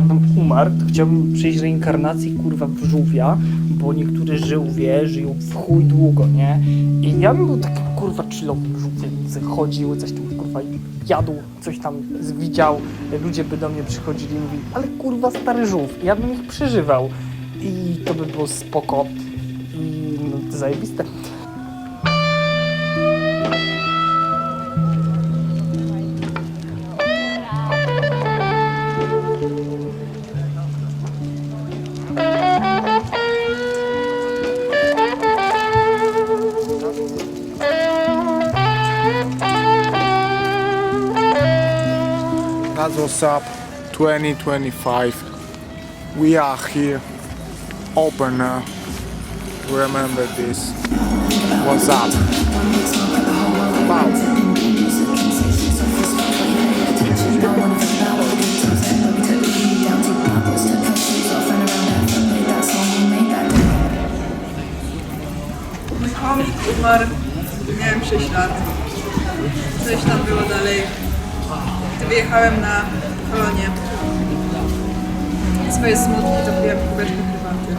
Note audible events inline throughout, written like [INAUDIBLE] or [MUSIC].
jakbym umarł, to chciałbym przejść reinkarnację kurwa w żółwia, bo niektórzy żółwie żyją w chuj długo, nie? I ja bym był takim kurwa chillowym żółwiem, chodził, coś tam kurwa jadł, coś tam widział, ludzie by do mnie przychodzili i mówili, ale kurwa stary żółw, ja bym ich przeżywał i to by było spoko i no, zajebiste. What's up 2025. We are here. Open now. Remember this. What's up? Umarł, miałem 6 lat. Coś tam było dalej. Wyjechałem na kolonie. Swoje smutki to piłem w kubeczku prywaty.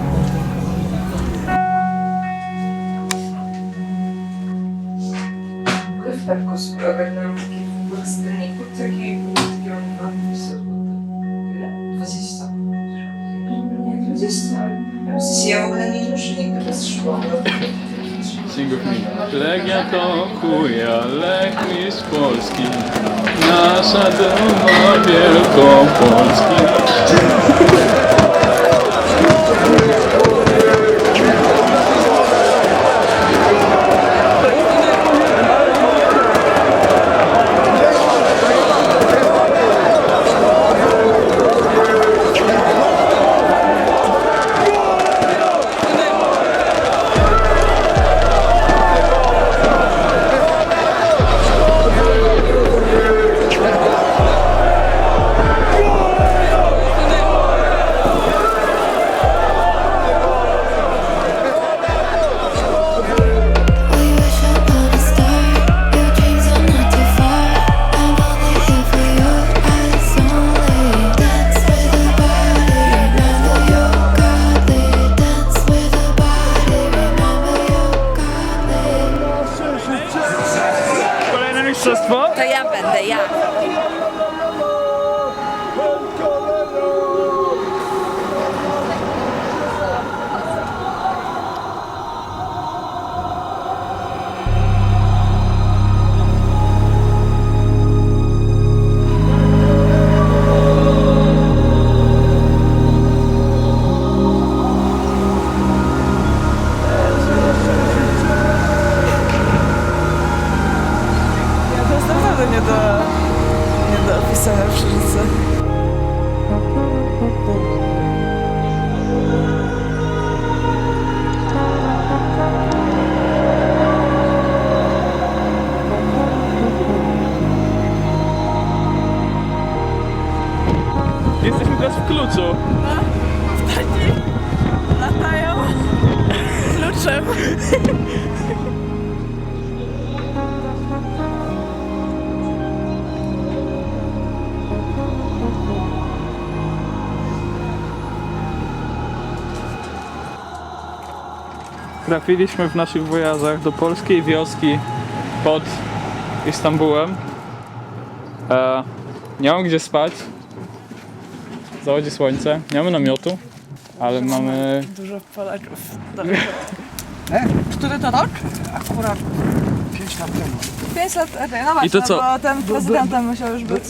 Wywtarku ogarnąłem taki wybór z cenników, taki taki on ma ile? 20. Nie, 20, ale w sensie ja w ogóle nie muszę nigdy bez szkoły. Legia to chuja, Lech mistrz Polski. Nasza duma Wielkopolski opisania w Krzyżycy. Jesteśmy teraz w kluczu. Latają kluczem. Trafiliśmy w naszych wojażach do polskiej wioski pod Istambułem. E, nie mam gdzie spać. Zachodzi słońce. Nie mamy namiotu, ale mamy Dużo Polaków. Daleko. [LAUGHS] Który to rok? Akurat 5 lat temu. 5 lat temu, no właśnie, to co? bo ten prezydentem musiał już być.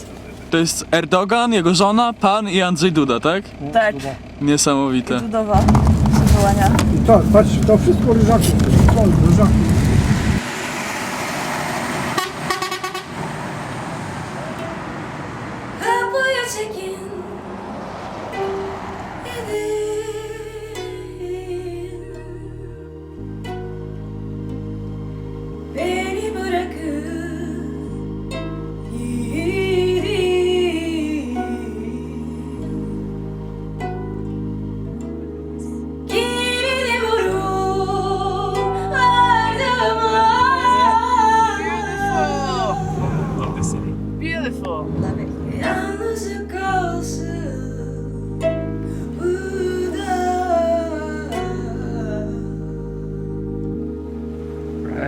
To jest Erdogan, jego żona, pan i Andrzej Duda, tak? Tak, Niesamowite. Dudowa przywołania. I to, patrz, to wszystko ryżaki, są ryżaki.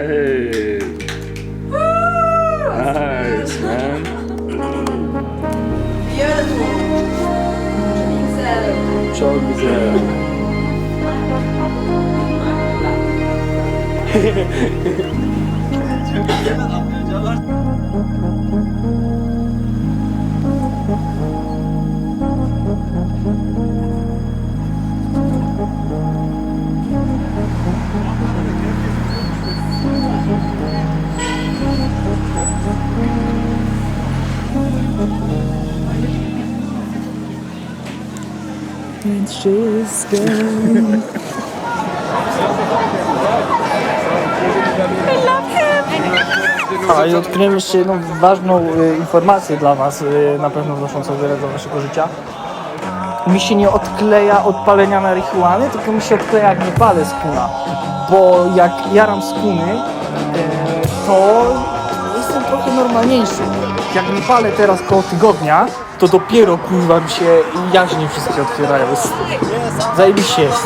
Nice man. Beautiful. Çok güzel. Çok güzel. Çok güzel. A i odkryłem jeszcze jedną ważną y, informację dla Was, y, na pewno wnoszącą wiele do Waszego życia. Mi się nie odkleja od palenia marihuany, tylko mi się odkleja jak nie palę z kuna. Bo jak jaram z kuny, y, to jestem trochę normalniejszy. Jak nie palę teraz koło tygodnia, to dopiero kurwa mi się jaźnie wszystkie otwierają. Jest- Zajebiście jest.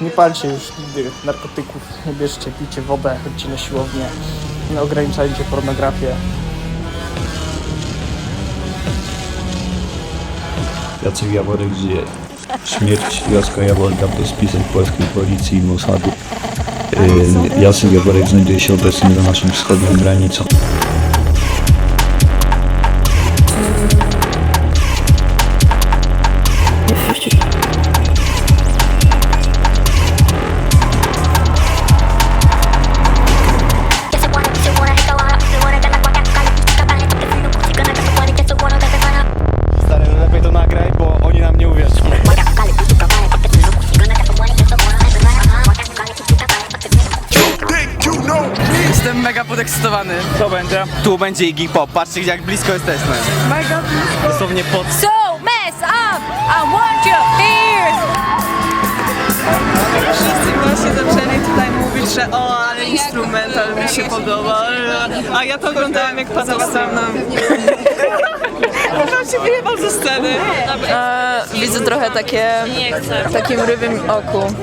Nie palcie już nigdy narkotyków, nie bierzcie, pijcie wodę, chodźcie na siłownię, nie ograniczajcie pornografię. Jacek Jaworek żyje. Śmierć Jacka Jaworka to spisek polskiej policji i Mossadu. Yy, Jacek Jaworek znajduje się obecnie za naszą wschodnią granicą. Jestem mega podekscytowany. Co będzie? Tu będzie Iggy Pop, patrzcie jak blisko jesteśmy Mega blisko. Dosłownie pod... So mess up! I want your ears! Wszyscy właśnie zaczęli tutaj mówić, że o, ale instrumental mi się podoba. A ja to oglądałam jak padał sam nam. [LAUGHS] Się wyjebał ze sceny. E, widzę trochę takie w takim rybim oku.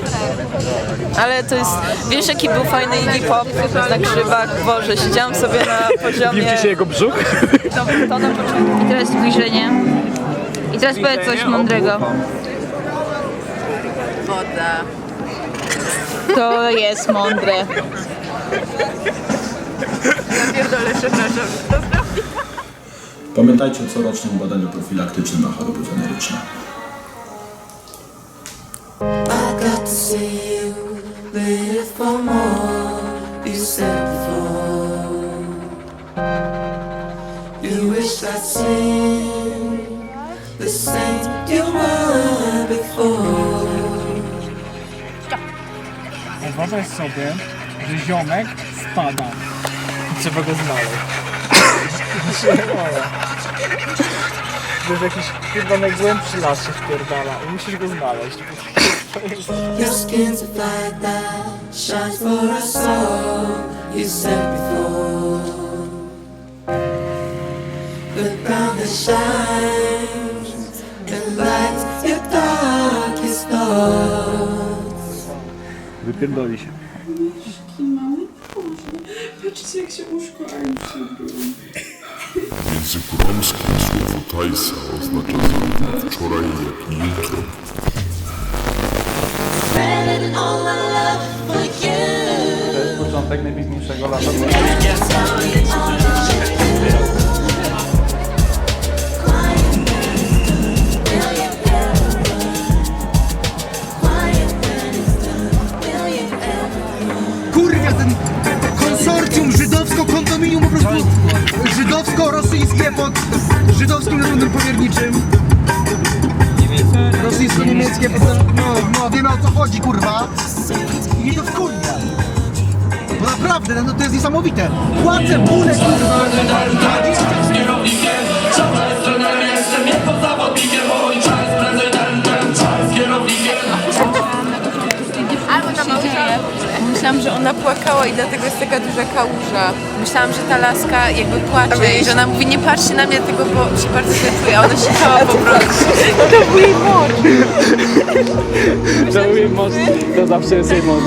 Ale to jest, wiesz jaki był fajny Iggy Pop na grzybach? Boże, siedziałam sobie na poziomie... jego brzuch? To, to na początku. I teraz spojrzenie. I teraz powiedz coś mądrego. Woda. To jest mądre. Pierdolę, przepraszam. Pamiętajcie o corocznym badaniu profilaktycznym na choroby weneryczne. I got to see you later for more. You said before. You wish I'd seen the saint you were before. Uważaj sobie, że ziomek spada. Trzeba go znaleźć. Wiesz, jakiś chyba najgłębszy las się wpierdala i musisz go znaleźć. Your skin's a fire that shines for us all. You said before. The ground that shines and lights your darkest thoughts. Wypierdoli się. W języku romskim słowo tajsa oznacza zarówno wczoraj, jak i jutro. To jest początek najpiękniejszego lata. Kurwa, ten konsorcjum żydowsko-kondominium po prostu żydowsko-rosyjskie pod żydowskim zarządem powierniczym. Rosyjsko-niemieckie pod... No, no, wiemy o co chodzi, kurwa. I to wkurwia. Bo naprawdę, no to jest niesamowite. Płacę bóle, kurwa. Myślałam, że ona płakała i dlatego jest taka duża kałuża. Myślałam, że ta laska jakby płacze i że ona mówi nie patrzcie na mnie tego, bo się bardzo źle czuję, a ona się cała po prostu. To był jej moc. To zawsze jest jej moc.